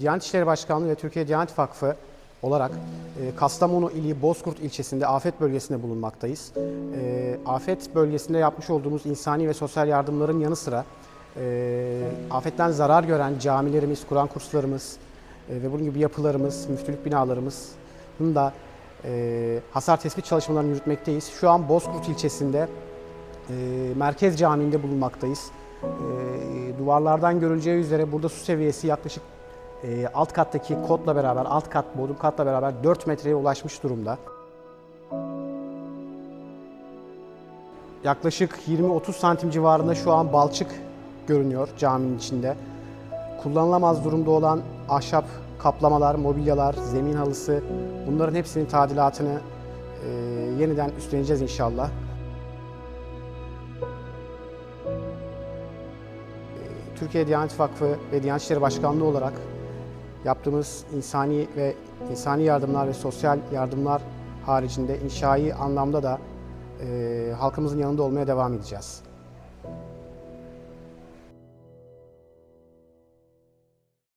Diyanet İşleri Başkanlığı ve Türkiye Diyanet Vakfı olarak e, Kastamonu ili Bozkurt ilçesinde afet bölgesinde bulunmaktayız. E, afet bölgesinde yapmış olduğumuz insani ve sosyal yardımların yanı sıra e, afetten zarar gören camilerimiz, Kur'an kurslarımız ve bunun gibi yapılarımız, müftülük binalarımız da hasar tespit çalışmalarını yürütmekteyiz. Şu an Bozkurt ilçesinde Merkez Camii'nde bulunmaktayız. Duvarlardan görüleceği üzere burada su seviyesi yaklaşık e, alt kattaki kodla beraber, alt kat, bodrum katla beraber 4 metreye ulaşmış durumda. Yaklaşık 20-30 santim civarında şu an balçık görünüyor caminin içinde. Kullanılamaz durumda olan ahşap kaplamalar, mobilyalar, zemin halısı bunların hepsinin tadilatını e, yeniden üstleneceğiz inşallah. Türkiye Diyanet Vakfı ve Diyanet İşleri Başkanlığı olarak yaptığımız insani ve insani yardımlar ve sosyal yardımlar haricinde inşai anlamda da e, halkımızın yanında olmaya devam edeceğiz.